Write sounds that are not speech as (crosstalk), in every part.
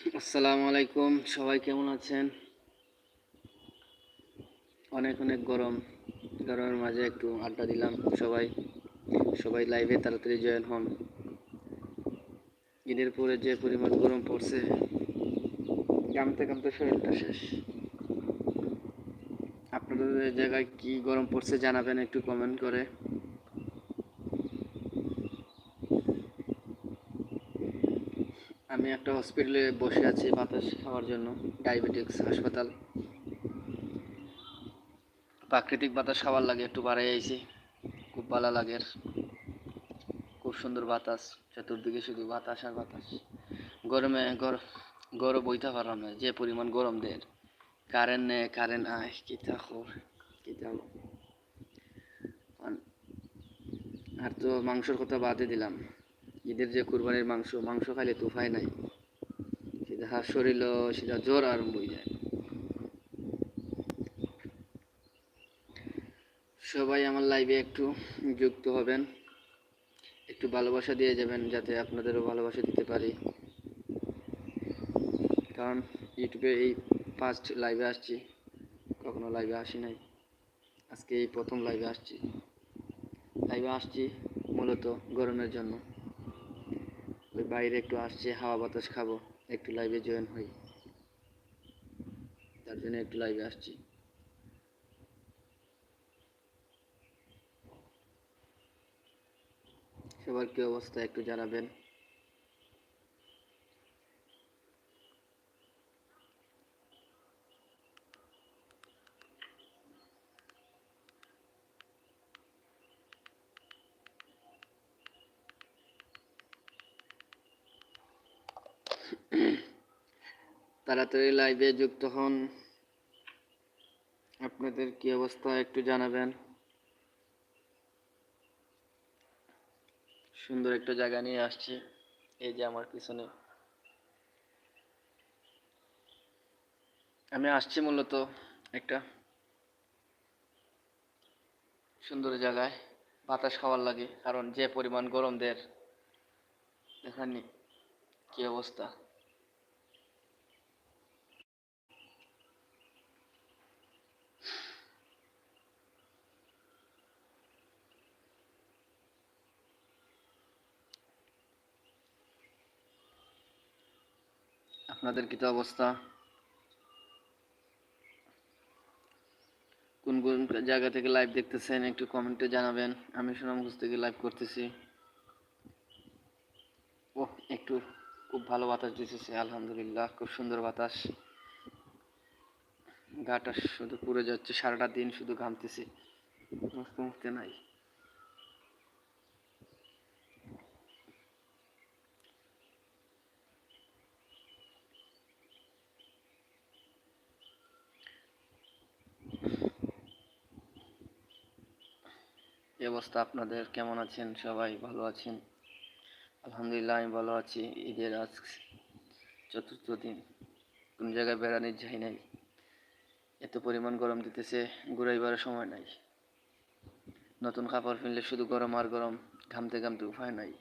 আসসালামু আলাইকুম, সবাই কেমন আছেন? অনেক অনেক গরম। গরমের মাঝে একটু আড্ডা দিলাম সবাই। সবাই লাইভে তাড়াতাড়ি জয়েন হন। ঈদের পরে যে পরিমাণ গরম পড়ছে কামতে কামতে শরীরটা শেষ। আপনাদের জায়গায় কি গরম পড়ছে জানাবেন একটু কমেন্ট করে। আমি একটা হসপিটালে বসে আছি বাতাস খাওয়ার জন্য ডায়াবেটিক্স হাসপাতাল। প্রাকৃতিক বাতাস খাওয়ার লাগে, একটু বাড়াই আইছি। খুব ভালো লাগে খুব সুন্দর বাতাস, চতুর্দিকে শুধু বাতাস আর বাতাস। গরমে গরম বইতে পারলাম না, যে পরিমাণ গরম দেয় কারেন্ট নেই কারেন্ট আয়, কি থাকো কি আর তো মাংসর কথা বাদে দিলাম। ঈদের যে কুরবানির মাংস মাংস খাইলে তো উপায় নাই। সেটা হাত শরীর সেটা জ্বর আরম্ভ হয়ে যায়। সবাই আমার লাইভে একটু যুক্ত হবেন। একটু ভালোবাসা দিয়ে যাবেন, যাতে আপনাদেরও ভালোবাসা দিতে পারি। কারণ ইউটিউবে এই ফার্স্ট লাইভে আসছি। কখনো লাইভে আসি নাই। আজকে এই প্রথম লাইভে আসছি। লাইভে আসছি মূলত গরমের জন্য। বাইরে একটু আসছে, হাওয়া বাতাস খাব, একটু লাইভে জয়েন হই। তার জন্য একটু লাইভে আসছি। সবার কি অবস্থা একটু জানাবেন। তাড়াতাড়ি লাইভে যুক্ত হন। আপনাদের কি অবস্থা একটু জানাবেন। সুন্দর একটা জায়গা নিয়ে আসছি, এই যে আমার পিছনে। আমি আসছি মূলত একটা সুন্দর জায়গায়, বাতাস খাওয়ার লাগে, কারণ যে পরিমাণ গরম দের দেখানি কি অবস্থা? আপনাদের কি অবস্থা? কোন কোন জায়গা থেকে লাইভ দেখতেছেন একটু কমেন্টে জানাবেন। আমি সুনামগঞ্জ থেকে লাইভ করতেছি। ও একটু খুব ভালো বাতাস দিতেছে, আলহামদুলিল্লাহ, খুব সুন্দর বাতাস। গাটা শুধু পুড়ে যাচ্ছে, সারাটা দিন শুধু ঘামতেছি। মুখতে মুখতে নাই। এই অবস্থা আপনাদের? কেমন আছেন সবাই? ভালো আছেন? আলহামদুলিল্লাহ, আমি ভালো আছি। ঈদের আজ চতুর্থ দিন। কোন জায়গায় বেড়ানোর যাই নাই। এত পরিমাণ গরম দিতেছে, ঘুরাইবার সময় নাই। নতুন কাপড় ফিনলে শুধু গরম আর গরম, ঘামতে ঘামতে উপায় নাই।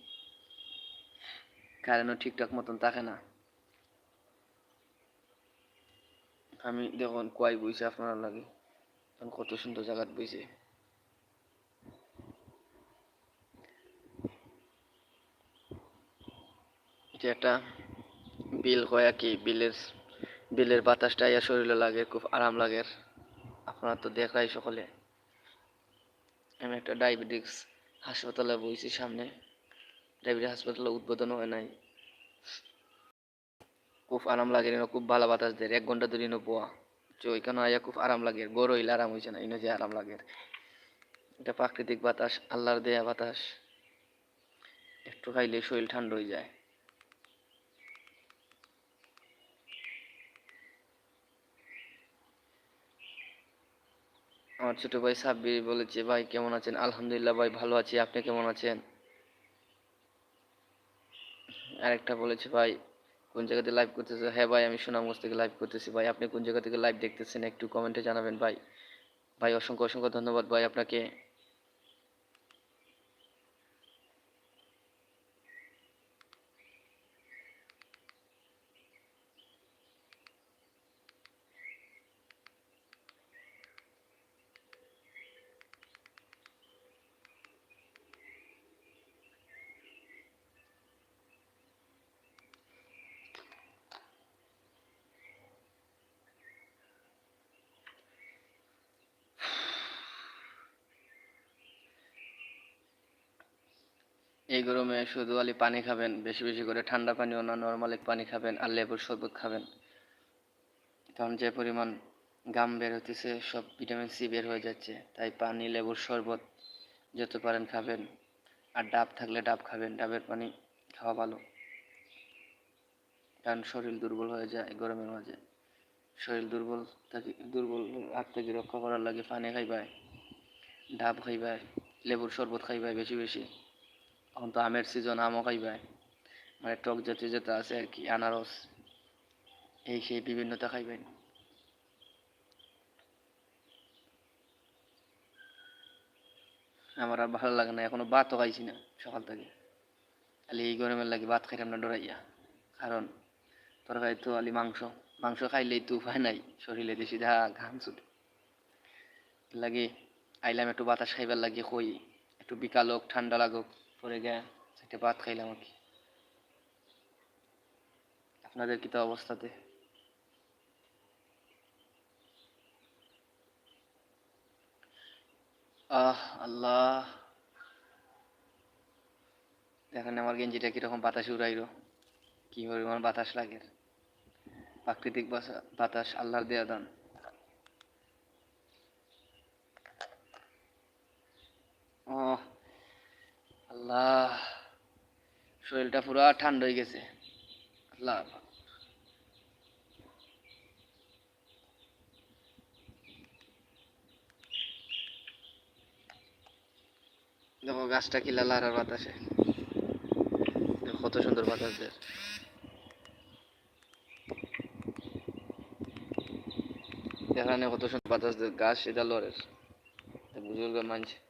কারেন্টও ঠিকঠাক মতন থাকে না। আমি দেখুন কয় বইছে আপনারা লাগে। কত সুন্দর জায়গাত বইছে। একটা বিল কয়া কি বিলের বিলের বাতাসটা ইয়া শরীরে লাগে, খুব আরাম লাগে। আপনারা তো দেখাই সকলে। আমি একটা ডায়াবেটিক্স হাসপাতালে বইছি সামনে। ডায়াবেটিস হাসপাতালে উদ্বোধন হয় নাই। খুব আরাম লাগে খুব ভালো বাতাস দেয়। এক ঘণ্টা ধরে পোয়া তো ওইখানে আয়া খুব আরাম লাগে। গরু হইলে আরাম হয়েছে না ইনো যে আরাম লাগে। এটা প্রাকৃতিক বাতাস, আল্লাহর দেয়া বাতাস। একটু খাইলে শরীর ঠান্ডা হয়ে যায়। আমার ছোট ভাই সাব্বির বলেছে, ভাই, কেমন আছেন? আলহামদুলিল্লাহ ভাই, ভালো আছি। আপনি কেমন আছেন? আরেকটা বলেছে, ভাই, কোন জায়গা থেকে লাইভ করতেছে? হ্যাঁ ভাই, আমি সুনামগঞ্জ থেকে লাইভ করতেছি ভাই। আপনি কোন জায়গা থেকে লাইভ দেখতেছেন একটু কমেন্টে জানাবেন ভাই। ভাই, অসংখ্য অসংখ্য ধন্যবাদ ভাই আপনাকে। এই গরমে শুধু আলি পানি খাবেন, বেশি বেশি করে ঠান্ডা পানিও না নর্মাল পানি খাবেন আর লেবুর শরবত খাবেন। কারণ যে পরিমাণ গাম বের হতেছে সব ভিটামিন সি বের হয়ে যাচ্ছে। তাই পানি, লেবুর শরবত যত পারেন খাবেন। আর ডাব থাকলে ডাব খাবেন, ডাবের পানি খাওয়া ভালো। কারণ শরীর দুর্বল হয়ে যায় গরমের মাঝে। শরীর দুর্বল থাকি, দুর্বল হাত থেকে রক্ষা করার লাগে? পানি খাইবাই ডাব খাইবাই লেবুর শরবত খাইবাই বেশি বেশি। এখন তো আমের সিজন আমও খাইবাই। মানে টক জাতীয় যেটা আছে আর কি, আনারস, এই সেই বিভিন্নতা খাইবেন। আমার আর ভালো লাগে না, এখনও ভাতও খাইছি না সকাল থেকে। খালি এই গরমের লাগে ভাত খাইতাম না ডরাইয়া। কারণ তরকারি তো আলি মাংস মাংস খাইলেই তো উপায় নাই, শরীরে দিয়ে সিধা ঘাম ছুটে লাগে আইলাম একটু বাতাস খাইবার লাগে, কই, একটু বিকাল হোক, ঠান্ডা লাগুক। পরে গে একটা ভাত খাইলাম আর কি। আপনাদের কি তো অবস্থাতে? আহ, আল্লাহ। দেখেন আমার গেঞ্জিটা কীরকম বাতাস উড়াইলো। কি পরিমাণ বাতাস লাগে প্রাকৃতিক বাতাস আল্লাহর দেয়া দান। ও আল্লাহ, শরীরটা পুরা ঠান্ডা হয়ে গেছে। আল্লাহ। দেখো, গাছটা কি লাল আর বাতাসে কত সুন্দর বাতাস দেয়। এখানে কত সুন্দর বাতাস দেয়। গাছ সেটা লড়ের বুজুর্গ মানছে।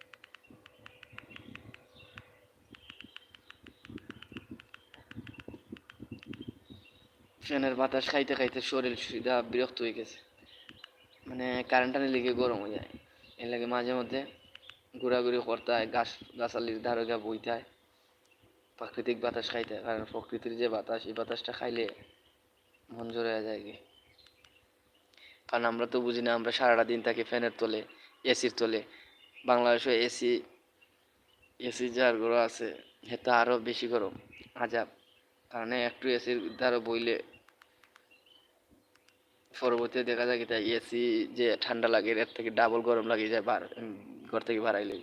ফ্যানের বাতাস খাইতে খাইতে শরীর সুবিধা বিরক্ত হয়ে গেছে। মানে কারেন্ট টানে লেগে গরম হয়ে যায়। এর লাগে মাঝে মধ্যে ঘোরাঘুরি করতে হয়, গাছ, গাছালির ধারে গা বইতে হয়, প্রাকৃতিক বাতাস খাইতে হয়। কারণ প্রকৃতির যে বাতাস, এই বাতাসটা খাইলে মন জোরে যায় কি কারণ আমরা তো বুঝি না, আমরা সারাটা দিন থাকি ফ্যানের তলে, এসির তলে। বাংলাদেশে এসি এসি যার ঘর আছে সেটা আরও বেশি গরম, আজাব। কারণ একটু এসির দ্বারা বইলে পরবর্তীতে দেখা যায় কি এসি যে ঠান্ডা লাগে, এর থেকে ডাবল গরম লাগে যায় ঘর থেকে বাড়াইলে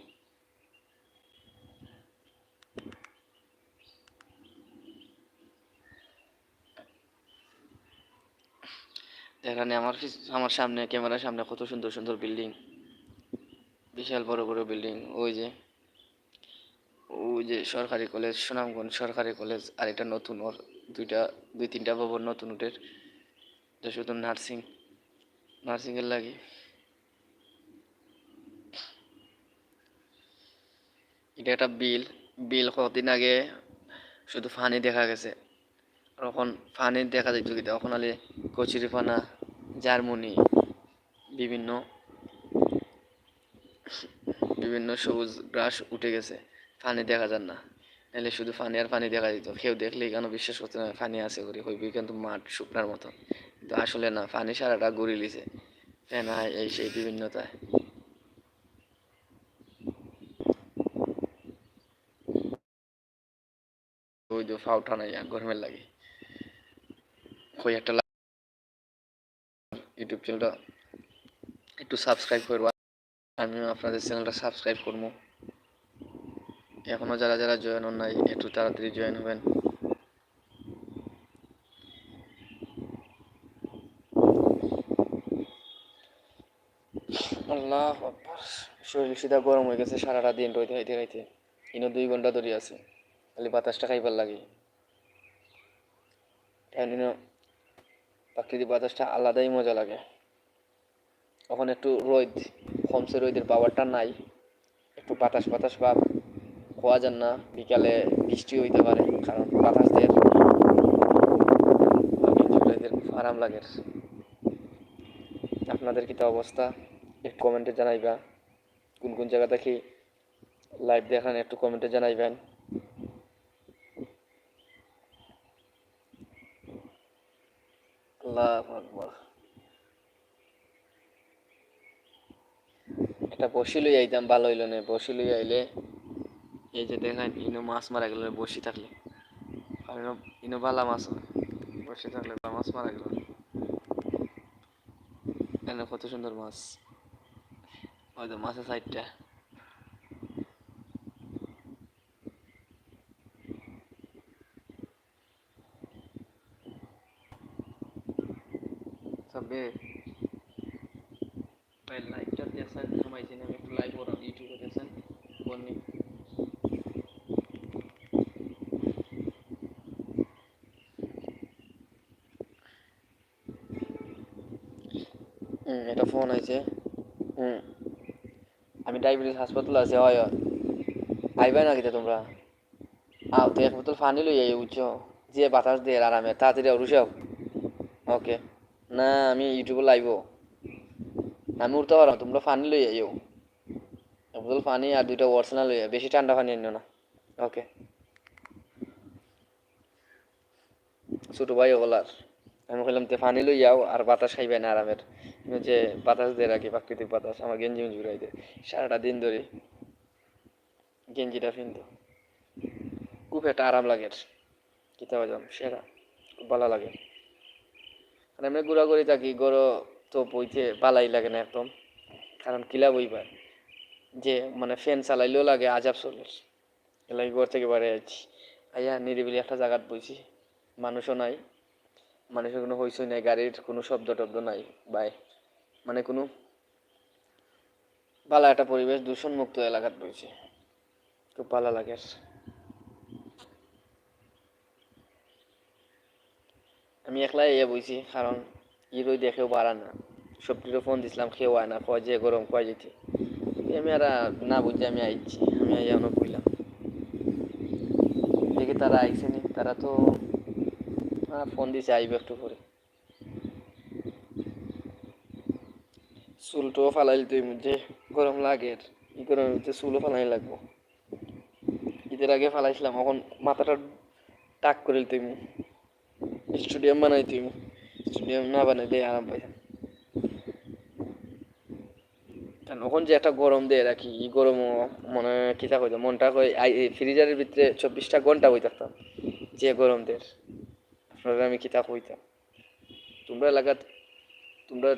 এখানে আমার আমার সামনে, ক্যামেরার সামনে কত সুন্দর সুন্দর বিল্ডিং বিশাল বড় বড় বিল্ডিং ওই যে ওই যে সরকারি কলেজ সুনামগঞ্জ সরকারি কলেজ আর এটা নতুন, ওর দুইটা, দুই তিনটা ভবন নতুন উঠের এটা শুধু নার্সিং নার্সিং এর লাগে। এটা একটা বিল বিল কতদিন আগে শুধু ফানি দেখা গেছে। আর ফানি দেখা যেত কি তখন আলে কচুরিপানা, জার্মনি, বিভিন্ন বিভিন্ন সবুজ গ্রাস উঠে গেছে। ফানি দেখা যান না। নাহলে শুধু ফানি আর ফানি দেখা যেত কেউ দেখলে কেন বিশ্বাস করতে না ফানি আছে করি। হইবি কিন্তু মাঠ শুকনার মতো। কিন্তু আসলে না, ফানি সারাটা ঘুরি লিছে। ফ্যান হয় এই সেই বিভিন্নতায় গরমের লাগে। সাবস্ক্রাইব করবা আপনাদের চ্যানেলটা সাবস্ক্রাইব করব। এখনও যারা যারা জয়েন হন নাই, একটু তাড়াতাড়ি জয়েন হবেন। আল্লাহ শরীর সিধা গরম হয়ে গেছে, সারাটা দিন রইতে খাইতে খাইতে ইনো দুই ঘণ্টা ধরে আছে, খালি বাতাসটা খাইবার লাগে। ইনো প্রাকৃতিক বাতাসটা আলাদাই মজা লাগে। এখন একটু রোদ কমছে রোদের পাওয়ারটা নাই। একটু বাতাস বাতাস ভাব হওয়া যান না, বিকালে বৃষ্টি হইতে পারে, কারণ বাতাস দিয়ে এদের খুব আরাম লাগে। আপনাদের কি অবস্থা? একটু কমেন্টে জানাইবা। কোন কোন জায়গা থেকে লাইভ দেখান, একটু কমেন্টে জানাইবেন। এটা বসি লই আইতাম, ভালো হইল না। বসি লই আইলে এই যে দেখেন, ইনো মাছ মারা গেল, বসি থাকলে। ইনো বালা মাছ। বসে থাকলে মাছ মারা গেল। কত সুন্দর মাছ। ওই তো মাছের সাইডটা সবে ভাই লাইভটা দেখছেন সময় আমি একটু লাইভ করাম ইউটিউবে দেখছেন বলনি এটা ফোন আছে আমি ডায়াবেটিস হাসপাতাল আছে, হয় আইবা না কিতা তোমরা? আও, তো এক বোতল পানি লই আই বুঝছ? যে বাতাস দিয়ে আরামে, তাড়াতাড়ি সব ওকে। না, আমি ইউটিউবে লাইভ আমি উঠতে পারো তোমরা পানি লই আইও। এক বোতল পানি আর দুইটা ওয়ার্সনা লই। বেশি ঠান্ডা পানি আনিও না। ওকে। ছোট ভাই ওগুলার আমি কইলাম তে পানি লই যাও আর বাতাস খাইবে না আরামের। যে বাতাস দিয়ে রাখি প্রাকৃতিক বাতাস, আমার গেঞ্জি মেঞ্জি দেয় সারাটা দিন ধরে গেঞ্জিটা ফিনতো খুব একটা আরাম লাগে। কিতা বাজাম সেরা, খুব ভালো লাগে। আর এমনি ঘোরাঘুরি থাকি, গরো তো বইতে ভালাই লাগে না একদম। কারণ কিলা বই পায়, যে মানে ফ্যান চালাইলেও লাগে, আজাব চলের এলাই ঘর থেকে বাড়ি আছি আইয়া নিরিবিলি একটা জায়গাত বইছি, মানুষও নাই। মানুষের কোনো হইচই নাই, গাড়ির কোনো শব্দ টব্দ নাই, বাই। মানে কোনো ভালো একটা পরিবেশ দূষণ মুক্ত এলাকাত বইছি খুব ভালো লাগে। আমি একলাই ইয়ে বইছি, কারণ ইরোই দেখেও পারা না। সবটিরও ফোন দিছিলাম খেয়েও আয় না, কয় যে গরম, কয় যেতে আমি আর না বুঝে আমি আইছি, আমি আইয়া অনেক কইলাম। দেখি তারা আইসে নি, তারা তো ফোন দিছে, আইবে একটু পরে। চুলটাও ফালাইল তুই মধ্যে গরম লাগে ই গরমের মধ্যে চুলও ফালাই লাগবো। ঈদের আগে ফালাইছিলাম, এখন মাথাটা টাক করিল তুই স্টুডিয়াম বানাই তুই স্টুডিয়াম না বানাই দিয়ে আরাম পাইতাম কারণ ওখান যে একটা গরম দিয়ে রাখি ই গরমও মনে কিতা কইতাম, মনটা কই ফ্রিজারের ভিতরে চব্বিশটা ঘণ্টা বই থাকতাম, যে গরম দের আপনারা আমি কিতা কইতাম? তোমরা এলাকাত, তোমরা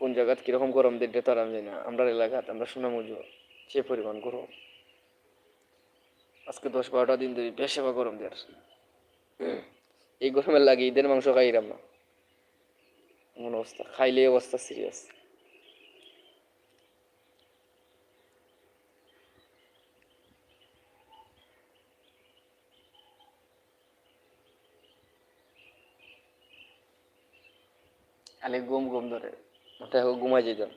কোন জায়গাত কীরকম গরম দিয়ে তো আমি জানি না। আমরা এলাকাত আমরা শোনা মজু যে পরিমাণ গরম। আজকে দশ বারোটা দিন ধরে বেশ সেবা গরম দেয় এই গরমের লাগে ঈদের মাংস খাইলাম না। এমন অবস্থা, খাইলে অবস্থা সিরিয়াস খালি গম গম ধরে। মাথায় ঘুমাই যেতাম।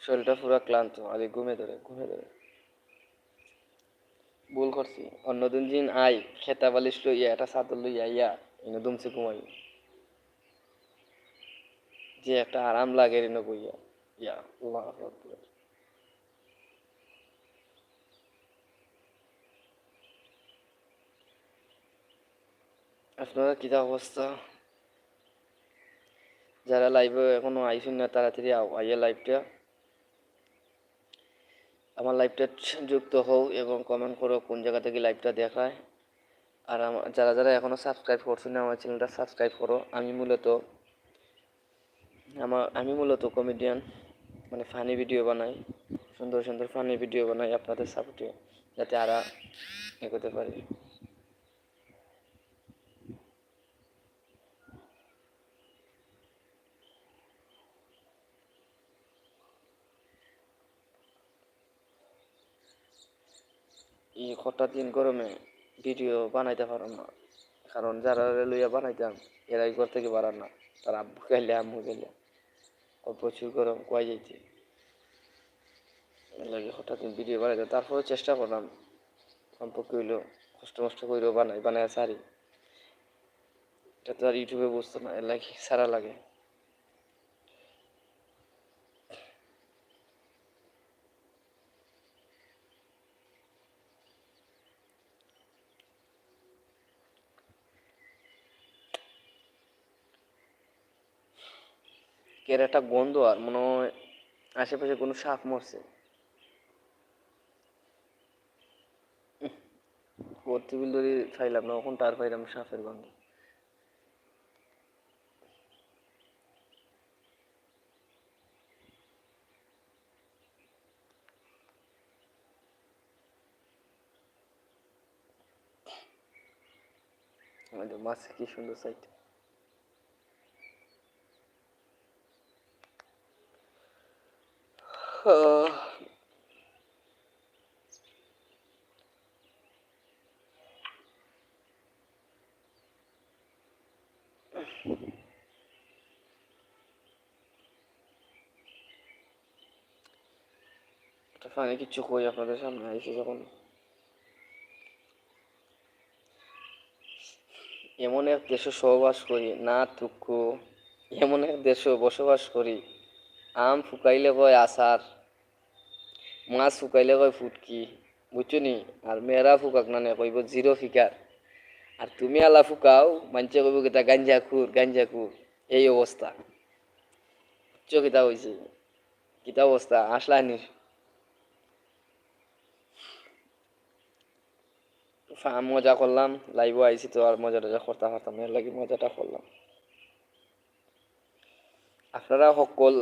শরীরটা পুরো ক্লান্ত, আগে ঘুমে ধরে ঘুমে ধরে। ভুল করছি। অন্যদিন দিন আই, খেতা বালিশ লইয়া, একটা চাদর লইয়া ইয়া এনে দুমছে ঘুমাই। যে একটা আরাম লাগে এনে বইয়া ইয়া, আল্লাহ আপনারা কিতা অবস্থা? যারা লাইভে এখনও আইসুন না, তাড়াতাড়ি আইয়া লাইভটা আমার লাইভটা যুক্ত হও এবং কমেন্ট করো কোন জায়গা থেকে লাইভটা দেখায়। আর আমার যারা যারা এখনও সাবস্ক্রাইব করছ না, আমার চ্যানেলটা সাবস্ক্রাইব করো। আমি মূলত, আমার, আমি মূলত কমেডিয়ান মানে ফানি ভিডিও বানাই। সুন্দর সুন্দর ফানি ভিডিও বানাই আপনাদের সাপোর্টে যাতে আরা এগোতে পারি। এই হঠাৎ দিন গরমে ভিডিও বানাইতে পারো না। কারণ যারা লইয়া বানাইতাম, এরাই ঘর থেকে বাড়ান না। তার আব্বু গেলে আম্মু গেলে প্রচুর গরম কয় যাইতে। লাগে হঠাৎ দিন ভিডিও বানাইতে। তারপরে চেষ্টা করলাম। কমপক্ষে হইল কষ্ট মষ্ট করেও বানাই বানায় সারি এটা তো আর ইউটিউবে বুঝতো না, এর লাগে সারা লাগে। কের একটা গন্ধ আর মনে হয় আশেপাশে কোনো সাপ মরছে। কর্তিবিল ধরে না তার সাপের গন্ধ। মাছে কি সুন্দর সাইড (sighs) ফানি কিচ্ছু কই আপনাদের সামনে আইসি যখন এমন এক দেশে সহবাস করি, না দুঃখ, এমন এক দেশে বসবাস করি আম ফুকাইলে কয় আচার মাছ ফুকাইলে কয় ফুটকি বুঝছ নি? আর মেয়েরা ফুকাক না কইব জিরো ফিকার আর তুমি আলা ফুকাও মানছে কইব কিতা গাঞ্জা খুর গাঞ্জা খুর এই অবস্থা বুঝছ কিতা হয়েছে কিতা অবস্থা আসলা নি? মজা করলাম লাইভও আইসি তো আর মজা টজা করতে পারতাম এর লাগে মজাটা করলাম আপনারা সকল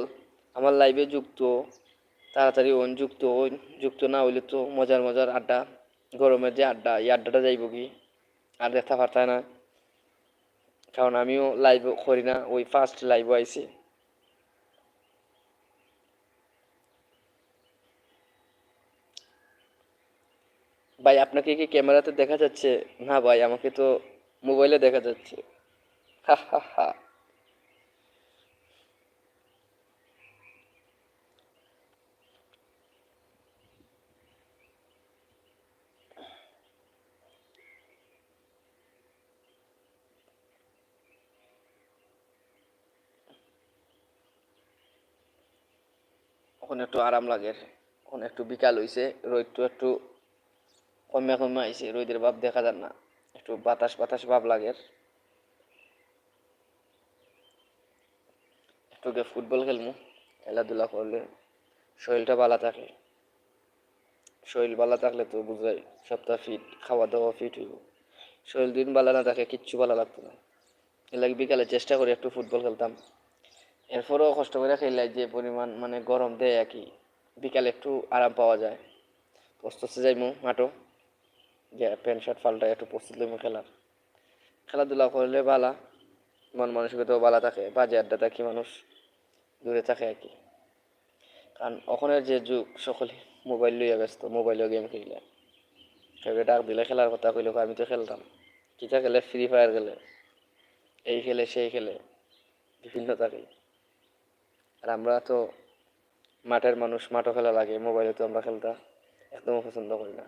আমার লাইভে যুক্ত, তাড়াতাড়ি ওন যুক্ত যুক্ত না হইলে তো মজার মজার আড্ডা, গরমের যে আড্ডা, এই আড্ডাটা যাইব কি? আর দেখতে পারতায় না কারণ আমিও লাইভ করি না, ওই ফার্স্ট লাইভ আইসি ভাই, আপনাকে কি ক্যামেরাতে দেখা যাচ্ছে? না ভাই, আমাকে তো মোবাইলে দেখা যাচ্ছে। হা হা হা। এখন একটু আরাম লাগে এখন একটু বিকাল হইছে, রোদটা একটু কমে কমে আইছে, রোদের ভাব দেখা যান না, একটু বাতাস বাতাস ভাব লাগে। একটু ফুটবল খেলমু, খেলাধুলা করলে শরীরটা ভালো থাকে। শরীর ভালো থাকলে তো বুঝাই সপ্তাহ ফিট খাওয়া দাওয়া ফিট হইব। শরীর দিন ভালো না থাকে, কিচ্ছু ভালো লাগতো না। এর লাগে বিকালে চেষ্টা করি একটু ফুটবল খেলতাম। এরপরেও কষ্ট করে খেললে যে পরিমাণ মানে গরম দেয় আর কি। বিকালে একটু আরাম পাওয়া যায়। কষ্ট যাইমু মাঠো। যে প্যান্ট, শার্ট পাল্টা একটু প্রস্তুত লইমু খেলার। খেলাধুলা করলে ভালা মন মানসিকতাও ভালো থাকে, বাজে আড্ডা থাকি মানুষ, দূরে থাকে আর কি। কারণ ওখানের যে যুগ সকলে মোবাইল লইয়া ব্যস্ত, মোবাইলেও গেম খেলে। কেউ ডাক দিলে খেলার কথা কইলে আমি তো খেলতাম। কিতা খেলে? ফ্রি ফায়ার খেলে। এই খেলে, সেই খেলে। বিভিন্ন থাকে। আর আমরা তো মাঠের মানুষ, মাঠও খেলা লাগে মোবাইলে তো আমরা খেলতা। একদম পছন্দ করি না।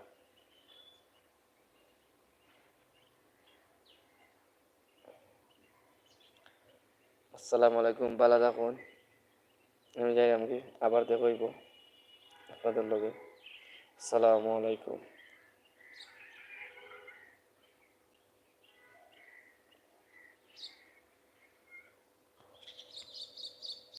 আসসালামু আলাইকুম ভালো থাকুন আমি যাই আমাকে আবার দেখইব আপনাদের লগে। আসসালামু আলাইকুম।